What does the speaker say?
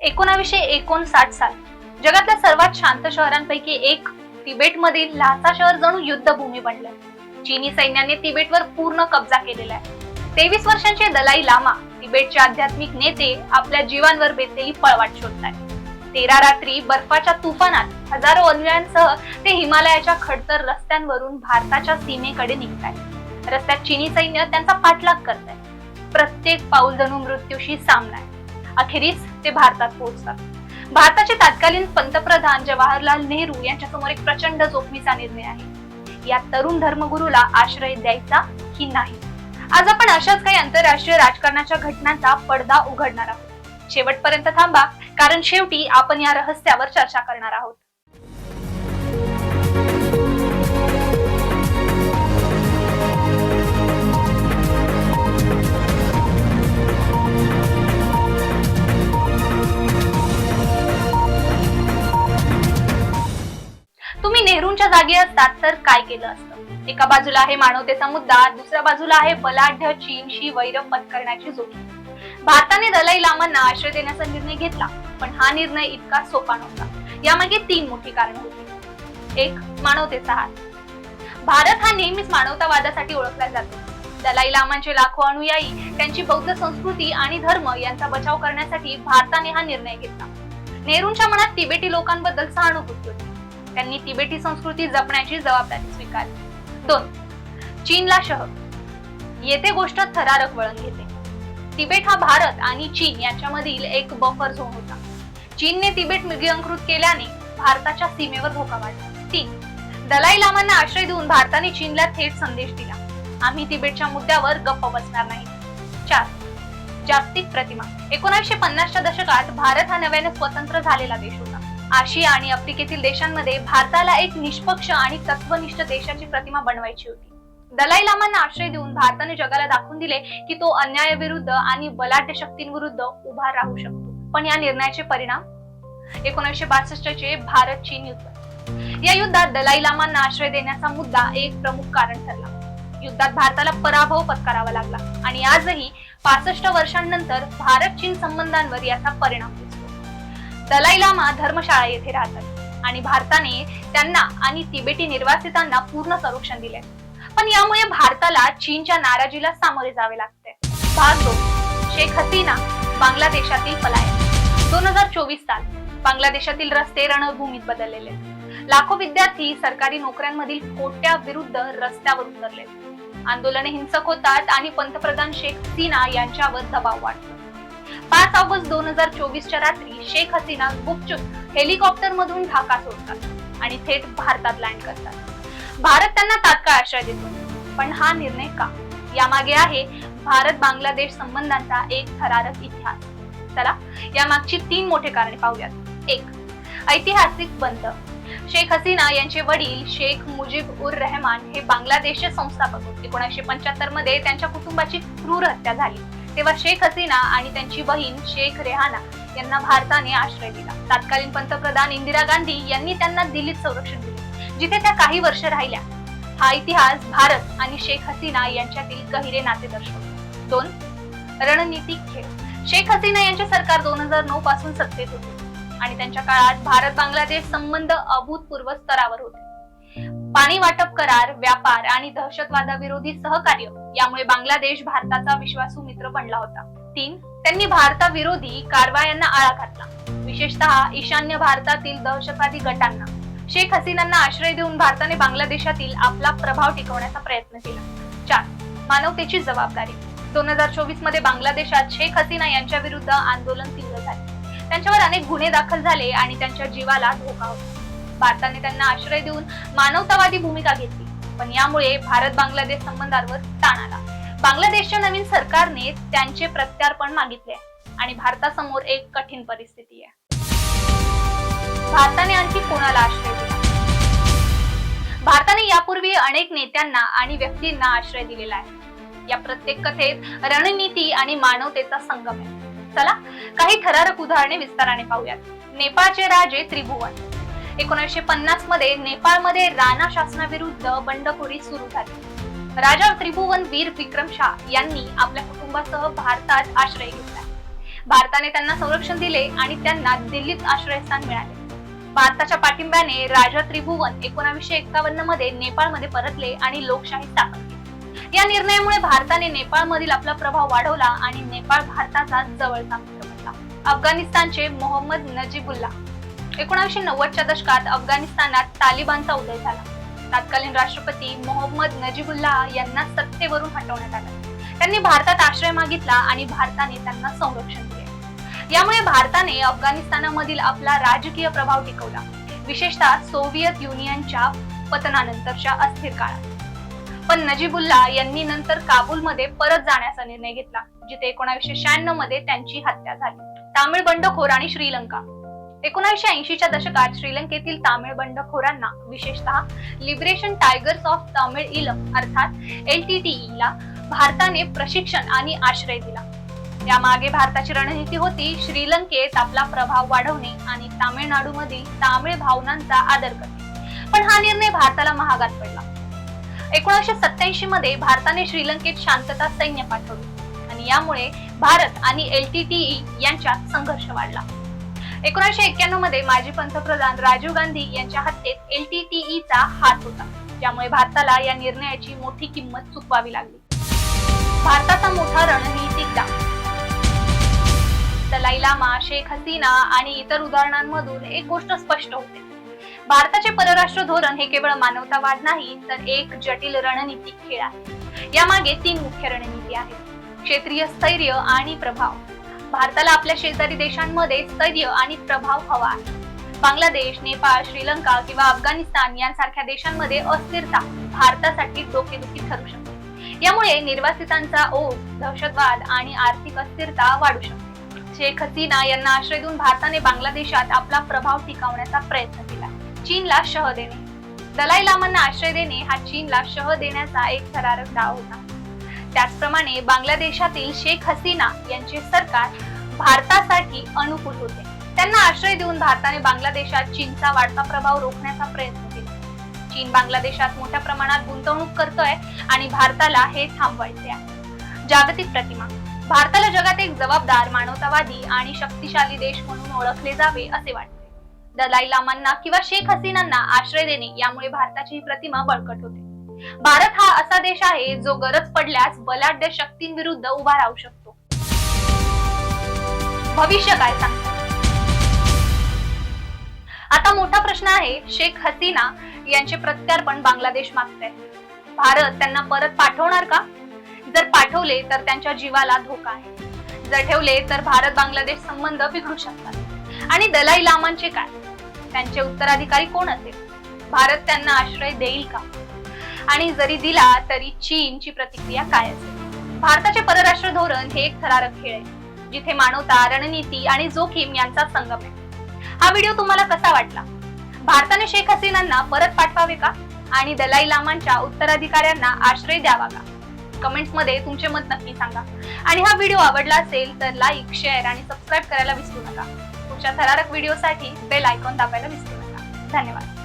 एकोणावीसशे एकोणसाठ साल. जगातल्या सर्वात शांत शहरांपैकी एक तिबेटमधील लासा शहर जणू युद्धभूमी बनलं. चीनी सैन्याने तिबेटवर पूर्ण कब्जा केलेला आहे. तेवीस वर्षांचे दलाई लामा तिबेटचे आध्यात्मिक नेते आपल्या जीवांवर बेतलेली पळवाट शोधतात तेरा रात्री बर्फाच्या तुफानात हजारो अनुयांसह ते हिमालयाच्या खडतर रस्त्यांवरून भारताच्या सीमेकडे निघतायत. रस्त्यात चीनी सैन्य त्यांचा पाठलाग करत आहे प्रत्येक पाऊल जणू मृत्यूशी सामना आहे. अखेरीस ते भारतात पोहोचतात. भारताचे तत्कालीन पंतप्रधान जवाहरलाल नेहरू यांच्यासमोर एक प्रचंड जोखमीचा निर्णय आहे. या तरुण धर्मगुरूला आश्रय द्यायचा की नाही? आज आपण अशाच काही आंतरराष्ट्रीय राजकारणाच्या घटनांचा पडदा उघडणार आहोत. शेवटपर्यंत थांबा कारण शेवटी आपण या रहस्यावर चर्चा करणार आहोत. तुम्ही नेहरूंच्या जागी असतात तर काय केलं असतं? एका बाजूला आहे मानवतेचा मुद्दा दुसऱ्या बाजूला आहे बलाढ्य चीनशी वैर पत्करण्याची जोखीम. भारताने दलाई लामांना आश्रय देण्याचा निर्णय घेतला पण हा निर्णय इतका सोपा नव्हता. यामागे तीन मोठी कारण होती. एक मानवतेचा हात. भारत हा नेहमीच मानवतावादासाठी ओळखला जातो. दलाई लामांचे लाखो अनुयायी त्यांची बौद्ध संस्कृती आणि धर्म यांचा बचाव करण्यासाठी भारताने हा निर्णय घेतला. नेहरूंच्या मनात तिबेटी लोकांबद्दल सहानुभूती होती. त्यांनी तिबेटी संस्कृती जपण्याची जबाबदारी स्वीकारली. दोन चीनला शह येथे गोष्ट थरारक वळण घेते. तिबेट हा भारत आणि चीन यांच्यामधील एक बफर झोन होता. चीनने तिबेट गिळंकृत केल्याने भारताच्या सीमेवर धोका वाढला तीन दलाई लामांना आश्रय देऊन भारताने चीनला थेट संदेश दिला. आम्ही तिबेटच्या मुद्द्यावर गप्प बसणार नाही. चार जागतिक प्रतिमा. एकोणीसशे पन्नासच्या दशकात भारत हा नव्याने स्वतंत्र झालेला देश होता. आशिया आणि आफ्रिकेतील देशांमध्ये भारताला एक निष्पक्ष आणि तत्वनिष्ठ देशाची प्रतिमा बनवायची होती. दलाई लामांना आश्रय देऊन भारताने जगाला दाखवून दिले की तो अन्यायाविरुद्ध आणि बलाढ्य शक्तींविरुद्ध उभा राहू शकतो. पण या निर्णयाचे परिणाम? एकोणीसशे बासष्टचे भारत चीन युद्ध. या युद्धात दलाई लामांना आश्रय देण्याचा मुद्दा एक प्रमुख कारण ठरला. युद्धात भारताला पराभव पत्करावा लागला आणि आजही पासष्ट वर्षांनंतर भारत चीन संबंधांवर याचा परिणाम होतो. दलाई लामा धर्मशाळा येथे राहतात. आणि भारताने त्यांना आणि तिबेटी निर्वासितांना पूर्ण संरक्षण दिले पण यामुळे भारताला चीनच्या नाराजीला सामोरे जावे लागते. भाग दोन. शेख हसीना बांगलादेशातील पलायन. दोन हजार चोवीस साल बांगलादेशातील रस्ते रणभूमीत बदललेले. लाखो विद्यार्थी सरकारी नोकऱ्यांमधील कोट्या विरुद्ध रस्त्यावर उतरले. आंदोलने हिंसक होतात आणि पंतप्रधान शेख हसीना यांच्यावर दबाव वाढतो. पाच ऑगस्ट दोन हजार चोवीसच्या रात्री शेख हसीना गुपचूप हेलिकॉप्टर मधून ढाका सोडतात आणि थेट भारतात लँड करतात. भारत त्यांना तात्काळ आश्रय देतो. पण हा निर्णय का? यामागे आहे भारत बांगलादेश संबंधांचा एक थरारक इतिहास. चला यामागची तीन मोठे कारणे पाहूयात. एक ऐतिहासिक बंध शेख हसीना यांचे वडील शेख मुजीब उर रहमान हे बांगलादेशचे संस्थापक होते. एकोणीसशे पंच्याहत्तरमध्ये त्यांच्या कुटुंबाची क्रूर हत्या झाली. तेव्हा शेख हसीना आणि त्यांची बहीण शेख रेहाना यांना भारताने आश्रय दिला. तत्कालीन पंतप्रधान इंदिरा गांधी यांनी त्यांना दिल्लीत संरक्षण दिले. जिथे त्या काही वर्ष राहिल्या. हा इतिहास भारत आणि शेख हसीना यांच्यातील गहिरे नाते दर्शवतो. दोन रणनीतिक खेळ. शेख हसीना यांचे सरकार दोन हजार नऊ पासून सत्तेत होते. आणि त्यांच्या काळात भारत बांगलादेश संबंध अभूतपूर्व स्तरावर होते. पाणी वाटप करार व्यापार आणि दहशतवादाविरोधी सहकार्य यामुळे बांगलादेश भारताचा विश्वासू मित्र बनला होता. तीन त्यांनी भारताविरोधी कारवायांना आळा घातला. विशेषतः ईशान्य भारतातील दहशतवादी गटांना. शेख हसीनांना आश्रय देऊन भारताने बांगलादेशातील आपला प्रभाव टिकवण्याचा प्रयत्न केला. चार मानवतेची जबाबदारी. दोन हजार चोवीसमध्ये बांगलादेशात शेख हसीना यांच्या विरुद्ध आंदोलन तीव्र झाले. त्यांच्यावर अनेक गुन्हे दाखल झाले आणि त्यांच्या जीवाला धोका होता. भारताने त्यांना आश्रय देऊन मानवतावादी भूमिका घेतली. पण यामुळे भारत बांगलादेश संबंधांवर ताण आला. बांगलादेशच्या नवीन सरकारने त्यांचे प्रत्यार्पण मागितले आणि भारतासमोर एक कठीण परिस्थिती आहे. भारताने आणखी कोणाला आश्रय दिला? भारताने यापूर्वी अनेक नेत्यांना आणि व्यक्तींना आश्रय दिलेला आहे. या प्रत्येक कथेत रणनीती आणि मानवतेचा संगम आहे. चला काही थरारक उदाहरणे विस्ताराने पाहूयात. नेपाळचे राजे त्रिभुवन. एकोणीसशे पन्नासमध्ये नेपाळमध्ये राणा शासनाविरुद्ध बंडखोरी सुरू झाली. राजा त्रिभुवन वीर विक्रम शाह यांनी आपल्या कुटुंबासह भारतात आश्रय घेतला. भारताने त्यांना संरक्षण दिले आणि त्यांना दिल्लीत आश्रयस्थान मिळाले. भारताच्या पाठिंब्याने राजा त्रिभुवन एकोणाशे एक्कावन्नमध्ये नेपाळमध्ये परतले आणि लोकशाही स्थापन केली. या निर्णयामुळे भारताने नेपाळमधील आपला प्रभाव वाढवला आणि नेपाळ भारताचा जवळचा मित्र बनला. अफगाणिस्तानचे मोहम्मद नजीबुल्ला एकोणीसशे नव्वदच्या दशकात अफगाणिस्तानात तालिबानचा उदय झाला. तत्कालीन राष्ट्रपती मोहम्मद नजीबुल्ला यांना सत्तेवरून हटवण्यात आलं. त्यांनी भारतात आश्रय मागितला आणि भारताने त्यांना संरक्षण दिले. यामुळे भारताने अफगाणिस्तानामधील आपला राजकीय प्रभाव टिकवला. विशेषतः सोव्हिएत युनियनच्या पतनानंतरच्या अस्थिर काळात. पण नजीबुल्ला यांनी नंतर काबूलमध्ये परत जाण्याचा निर्णय घेतला जिथे एकोणीसशे शहाण्णवमध्ये त्यांची हत्या झाली. तामिळ बंडखोर आणि श्रीलंका. एकोणीसशे ऐंशीच्या दशकात श्रीलंकेतील तामिळ बंडखोरांना विशेषतः लिबरेशन टायगर्स ऑफ तामिळ इलम अर्थात एल टी टी ला भारताने प्रशिक्षण आणि आश्रय दिला. यामागे भारताची रणनीती होती श्रीलंकेत आपला प्रभाव वाढवणे आणि तामिळनाडूमधील तामिळ भावनांचा आदर करणे. पण हा निर्णय भारताला महागात पडला. एकोणीसशे सत्याऐंशी मध्ये भारताने श्रीलंकेत शांतता सैन्य पाठवले आणि यामुळे भारत आणि एल टी टी ई यांच्यात संघर्ष वाढला. एकोणीसशे एक्क्याण्णवमध्ये माजी पंतप्रधान राजीव गांधी यांच्या हत्येत एल टी टी चा हात होता. ज्यामुळे भारताला या निर्णयाची मोठी किंमत चुकवावी लागली. भारताचा मोठा रणनीतिक डाव दलाई लामा शेख हसीना आणि इतर उदाहरणांमधून एक गोष्ट स्पष्ट होते. भारताचे परराष्ट्र धोरण हे केवळ मानवतावाद नाही तर एक जटिल रणनीतिक खेळ आहे. यामागे तीन मुख्य रणनीती आहेत. क्षेत्रीय स्थैर्य आणि प्रभाव. भारताला आपल्या शेजारी देशांमध्ये स्थैर्य आणि प्रभाव हवा आहे. बांगलादेश नेपाळ श्रीलंका किंवा अफगाणिस्तान यांसारख्या देशांमध्ये अस्थिरता भारतासाठी डोकेदुखी ठरू शकते. यामुळे निर्वासितांचा ओघ दहशतवाद आणि आर्थिक अस्थिरता वाढू शकते. शेख हसीना यांना आश्रय देऊन भारताने बांगलादेशात आपला प्रभाव टिकवण्याचा प्रयत्न केला. चीनला शह देणे. दलाई लामांना आश्रय देणे हा चीनला शह देण्याचा एक थरारक डाव होता. त्याचप्रमाणे बांगलादेशातील शेख हसीना यांचे सरकार भारतासाठी अनुकूल होते. त्यांना आश्रय देऊन भारताने बांगलादेशात चीनचा वाढता प्रभाव रोखण्याचा प्रयत्न केला. चीन बांगलादेशात मोठ्या प्रमाणात गुंतवणूक करतोय आणि भारताला हे थांबवायचे आहे. जागतिक प्रतिमा. भारताला जगात एक जबाबदार मानवतावादी आणि शक्तिशाली देश म्हणून ओळखले जावे असे वाटते. दलाई लामांना किंवा शेख हसीनांना आश्रय देणे यामुळे भारताची ही प्रतिमा बळकट होते. भारत हा असा देश आहे जो गरज पडल्यास बलाढ्य शक्तींविरुद्ध उभा राहू शकतो. भविष्य काय सांगते? आता मोठा प्रश्न आहे शेख हसीना यांचे प्रत्यार्पण बांगलादेश मागते भारत त्यांना परत पाठवणार का? जर पाठवले तर त्यांच्या जीवाला धोका आहे. जर ठेवले तर भारत बांगलादेश संबंध बिघडू शकतात. आणि दलाई लामांचे काय? त्यांचे उत्तराधिकारी कोण असेल? भारत त्यांना आश्रय देईल का? आणि जरी दिला तरी चीनची प्रतिक्रिया काय असेल? भारताचे परराष्ट्र धोरण हे एक थरारक खेळ आहे जिथे मानवता रणनीती आणि जोखीम यांचा संगम आहे. हा व्हिडिओ तुम्हाला कसा वाटला? भारताने शेख हसीनांना परत पाठवावे का? आणि दलाई लामांच्या उत्तराधिकाऱ्यांना आश्रय द्यावा का? कमेंट्समध्ये तुमचे मत नक्की सांगा. आणि हा व्हिडिओ आवडला असेल तर लाईक शेअर आणि सबस्क्राईब करायला विसरू नका. पुढच्या थरारक व्हिडिओसाठी बेल आयकॉन दाबायला विसरू नका. धन्यवाद.